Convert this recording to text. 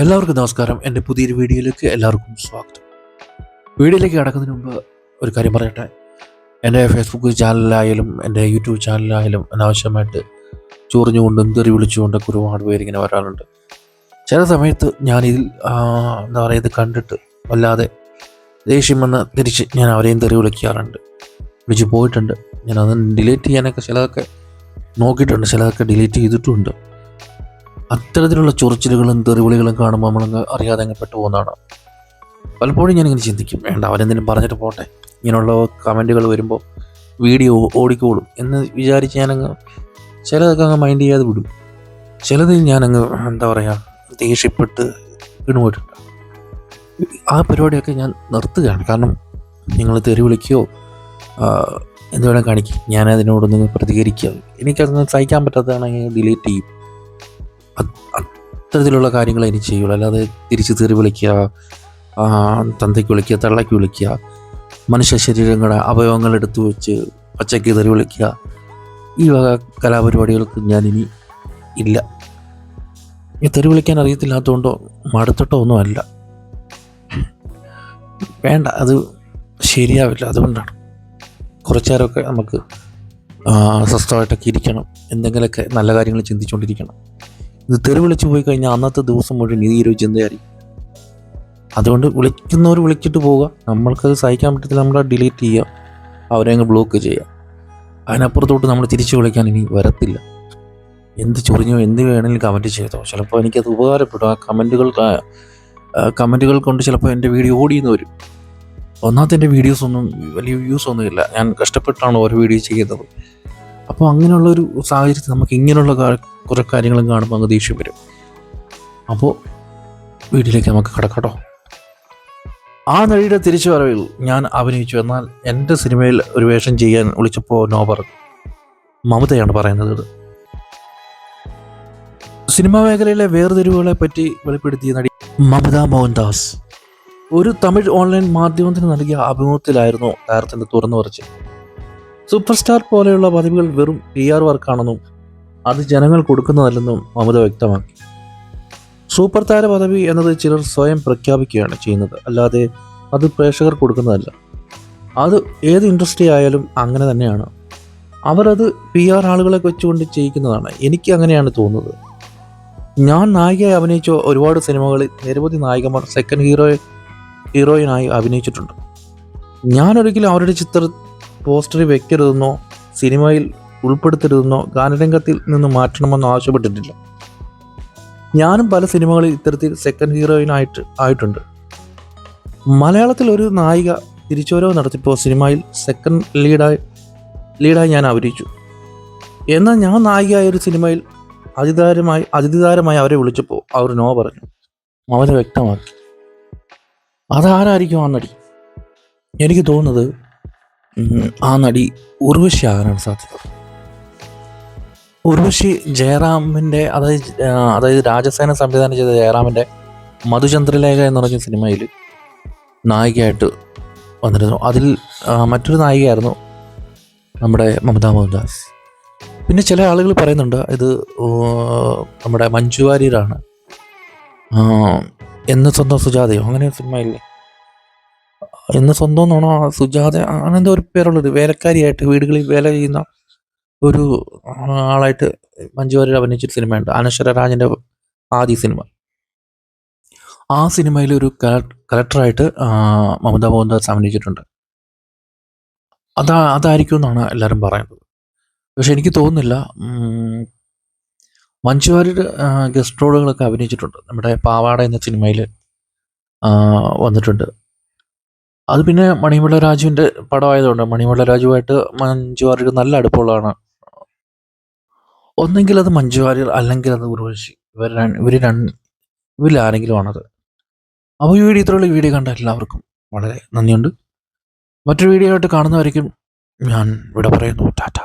എല്ലാവർക്കും നമസ്കാരം. എന്റെ പുതിയൊരു വീഡിയോയിലേക്ക് എല്ലാവർക്കും സ്വാഗതം. വീഡിയോയിലേക്ക് കടക്കുന്നതിന് മുമ്പ് ഒരു കാര്യം പറയട്ടെ. എന്റെ ഫേസ്ബുക്ക് ചാനലിലായാലും എന്റെ യൂട്യൂബ് ചാനലിലായാലും അനാവശ്യമായിട്ട് ചൊറിഞ്ഞുകൊണ്ടും തെറി വിളിച്ചുകൊണ്ടൊക്കെ ഒരുപാട് പേരിങ്ങനെ വരാറുണ്ട്. ചില സമയത്ത് ഞാനിതിൽ എന്താ പറയുക ഇത് കണ്ടിട്ട് വല്ലാതെ ദേഷ്യം വന്ന് തിരിച്ച് ഞാൻ അവരെയും തെറി വിളിക്കാറുണ്ട്. വിളിച്ച് പോയിട്ടുണ്ട്. ഞാനത് ഡിലീറ്റ് ചെയ്യാനൊക്കെ ചിലതൊക്കെ നോക്കിയിട്ടുണ്ട്. ചിലതൊക്കെ ഡിലീറ്റ് ചെയ്തിട്ടുമുണ്ട്. അത്തരത്തിലുള്ള ചൊറിച്ചിലുകളും തെറിവിളികളും കാണുമ്പോൾ നമ്മളങ്ങ് അറിയാതെ അങ്ങ് പെട്ടു പോകുന്നതാണ് പലപ്പോഴും ഞാനിങ്ങനെ ചിന്തിക്കും വേണ്ട അവരെന്തെങ്കിലും പറഞ്ഞിട്ട് പോട്ടെ. ഇങ്ങനെയുള്ള കമന്റുകൾ വരുമ്പോൾ വീഡിയോ ഓടിക്കോളും എന്ന് വിചാരിച്ച് ഞാനങ്ങ് ചിലതൊക്കെ അങ്ങ് മൈൻഡ് ചെയ്യാതെ വിടും. ചിലതിൽ ഞാനങ്ങ് എന്താ പറയുക ദേഷ്യപ്പെട്ട് വീണുപോയിട്ടുണ്ട് ആ പരിപാടിയൊക്കെ ഞാൻ നിർത്തുകയാണ്. കാരണം നിങ്ങൾ തെറി വിളിക്കുകയോ എന്ത് വേണം കാണിക്കും. ഞാനതിനോടൊന്ന് പ്രതികരിക്കുക. എനിക്കതൊന്നും സഹിക്കാൻ പറ്റാത്തതാണെങ്കിൽ ഡിലീറ്റ് ചെയ്യും. അത്തരത്തിലുള്ള കാര്യങ്ങൾ എനിക്ക് ചെയ്യുള്ളൂ. അല്ലാതെ തിരിച്ച് തെറി വിളിക്കുക തന്തയ്ക്ക് വിളിക്കുക തള്ളയ്ക്ക് വിളിക്കുക മനുഷ്യ ശരീരങ്ങളുടെ അവയവങ്ങൾ എടുത്തു വെച്ച് പച്ചയ്ക്ക് തെറി വിളിക്കുക ഈ വക കലാപരിപാടികൾക്ക് ഞാനിനി ഇല്ല. തെറി വിളിക്കാൻ അറിയത്തില്ലാത്തതുകൊണ്ടോ മടുത്തിട്ടോ ഒന്നും അല്ല വേണ്ട അത് ശരിയാവില്ല. അതുകൊണ്ടാണ് കുറച്ചു നേരമൊക്കെ നമുക്ക് സ്വസ്ഥമായിട്ടൊക്കെ ഇരിക്കണം. എന്തെങ്കിലുമൊക്കെ നല്ല കാര്യങ്ങൾ ചിന്തിച്ചുകൊണ്ടിരിക്കണം. ഇത് തെറി വിളിച്ചു പോയി കഴിഞ്ഞാൽ അന്നത്തെ ദിവസം മുഴുവൻ ഈ ഒരു ചിന്തയായിരിക്കും. അതുകൊണ്ട് വിളിക്കുന്നവർ വിളിച്ചിട്ട് പോവുക. നമ്മൾക്കത് സഹിക്കാൻ പറ്റത്തില്ല. നമ്മൾ ഡിലീറ്റ് ചെയ്യുക. അവരെ അങ്ങ് ബ്ലോക്ക് ചെയ്യുക. അതിനപ്പുറത്തോട്ട് നമ്മൾ തിരിച്ചു വിളിക്കാൻ ഇനി വരത്തില്ല. എന്ത് ചൊറിഞ്ഞോ എന്ത് വേണമെങ്കിലും കമന്റ് ചെയ്തോ. ചിലപ്പോൾ എനിക്കത് ഉപകാരപ്പെടും. ആ കമന്റുകൾ കമന്റുകൾ കൊണ്ട് ചിലപ്പോൾ എന്റെ വീഡിയോ ഓടിയെന്ന് വരും. ഒന്നാമത്തെ എന്റെ വീഡിയോസ് ഒന്നും വലിയ വ്യൂസ് ഒന്നുമില്ല ഞാൻ കഷ്ടപ്പെട്ടാണ് ഓരോ വീഡിയോ ചെയ്യുന്നത്. അപ്പോൾ അങ്ങനെയുള്ളൊരു സാഹചര്യത്തിൽ നമുക്ക് ഇങ്ങനെയുള്ള കുറേ കാര്യങ്ങളും കാണുമ്പോൾ അങ്ങ് ദേഷ്യം വരും. അപ്പോൾ വീട്ടിലേക്ക് നമുക്ക് കിടക്കട്ടോ. ആ നടിയുടെ തിരിച്ചു വരവിൽ ഞാൻ അഭിനയിച്ചു. എന്നാൽ എന്റെ സിനിമയിൽ ഒരു വേഷം ചെയ്യാൻ വിളിച്ചപ്പോൾ നോ പറഞ്ഞു. മമതയാണ് പറയുന്നത്. സിനിമാ മേഖലയിലെ വേർതിരിവുകളെ പറ്റി വെളിപ്പെടുത്തിയ നടി മമത മോഹൻദാസ് ഒരു തമിഴ് ഓൺലൈൻ മാധ്യമത്തിന് നൽകിയ അഭിമുഖത്തിലായിരുന്നു താരത്തിന്റെ തുറന്നു പറച്ചിൽ സൂപ്പർ സ്റ്റാർ പോലെയുള്ള പദവികൾ വെറും പി ആർ വർക്കാണെന്നും അത് ജനങ്ങൾ കൊടുക്കുന്നതല്ലെന്നും മമത വ്യക്തമാക്കി. സൂപ്പർ താര പദവി എന്നത് ചിലർ സ്വയം പ്രഖ്യാപിക്കുകയാണ് ചെയ്യുന്നത്. അല്ലാതെ അത് പ്രേക്ഷകർ കൊടുക്കുന്നതല്ല. അത് ഏത് ഇൻഡസ്ട്രി ആയാലും അങ്ങനെ തന്നെയാണ്. അവരത് പി ആർ ആളുകളെ വെച്ചുകൊണ്ട് ചെയ്യിക്കുന്നതാണ്. എനിക്ക് അങ്ങനെയാണ് തോന്നുന്നത്. ഞാൻ നായികയായി അഭിനയിച്ച ഒരുപാട് സിനിമകളിൽ നിരവധി നായികമാർ സെക്കൻഡ് ഹീറോ ഹീറോയിനായി അഭിനയിച്ചിട്ടുണ്ട്. ഞാനൊരിക്കലും അവരുടെ ചിത്രം പോസ്റ്ററിൽ വെക്കരുതെന്നോ സിനിമയിൽ ഉൾപ്പെടുത്തരുതെന്നോ ഗാനരംഗത്തിൽ നിന്ന് മാറ്റണമെന്നോ ആവശ്യപ്പെട്ടിട്ടില്ല. ഞാനും പല സിനിമകളിൽ ഇത്തരത്തിൽ സെക്കൻഡ് ഹീറോയിനായിട്ട് ആയിട്ടുണ്ട്. മലയാളത്തിൽ ഒരു നായിക തിരിച്ചുവരവ് നടത്തിയപ്പോൾ സിനിമയിൽ സെക്കൻഡ് ലീഡായി ലീഡായി ഞാൻ അഭിനയിച്ചു. എന്നാൽ ഞാൻ നായികയായ ഒരു സിനിമയിൽ അതിതാരമായി അതിഥിതാരമായി അവരെ വിളിച്ചപ്പോൾ അവർ നോ പറഞ്ഞു. അവന് വ്യക്തമാക്കി. അതാരായിരിക്കും ആ നടി? എനിക്ക് തോന്നുന്നത് ആ നടി ഉർവശി ആകാനാണ് സാധ്യത. ഉർവശി ജയറാമിന്റെ അതായത് അതായത് രാജസേന സംവിധാനം ചെയ്ത ജയറാമിന്റെ മധുചന്ദ്രലേഖ എന്ന് പറഞ്ഞ സിനിമയിൽ നായികയായിട്ട് വന്നിരുന്നു. അതിൽ മറ്റൊരു നായികയായിരുന്നു നമ്മുടെ മമതാ മോഹൻദാസ്. പിന്നെ ചില ആളുകൾ പറയുന്നുണ്ട് ഇത് നമ്മുടെ മഞ്ജു വാര്യരാണ്. എന്ന് സ്വന്തം സുജാതയോ? അങ്ങനെ ഒരു സിനിമയില്ലേ എന്ന് സ്വന്തം എന്നാണോ സുജാത അങ്ങനെന്തോ ഒരു പേരുള്ളത്. വേലക്കാരിയായിട്ട് വീടുകളിൽ വേല ചെയ്യുന്ന ഒരു ആളായിട്ട് മഞ്ജു വാര്യർ അഭിനയിച്ചൊരു സിനിമയുണ്ട്. അനശ്വര രാജന്റെ ആദ്യ സിനിമ. ആ സിനിമയിൽ ഒരു കലക്ടറായിട്ട് മമതാ മോഹൻദാസ് അഭിനയിച്ചിട്ടുണ്ട്. അതാ അതായിരിക്കും എന്നാണ് എല്ലാവരും പറയുന്നത്. പക്ഷെ എനിക്ക് തോന്നുന്നില്ല മഞ്ജു വാര്യർ ഗസ്റ്റ് റോളുകളൊക്കെ അഭിനയിച്ചിട്ടുണ്ട്. നമ്മുടെ പാവാട എന്ന സിനിമയിൽ വന്നിട്ടുണ്ട്. അത് പിന്നെ മണിമുള്ള രാജുവിന്റെ പടമായതുകൊണ്ട് മണിമുള്ള രാജുവായിട്ട് മഞ്ജു വാര്യർ നല്ല അടുപ്പമുള്ളതാണ് ഒന്നെങ്കിൽ അത് മഞ്ജു വാര്യർ അല്ലെങ്കിൽ അത് ഉർവശി. ഇവർ ഇവർ രണ്ട് ഇവരിലാരെങ്കിലും ആണത്. അപ്പോൾ ഈ വീഡിയോ ഇത്രയുള്ള വീഡിയോ കണ്ട എല്ലാവർക്കും വളരെ നന്ദിയുണ്ട്. മറ്റൊരു വീഡിയോ ആയിട്ട് കാണുന്നവരേക്കും ഞാൻ ഇവിടെ പറയുന്നു ടാറ്റ.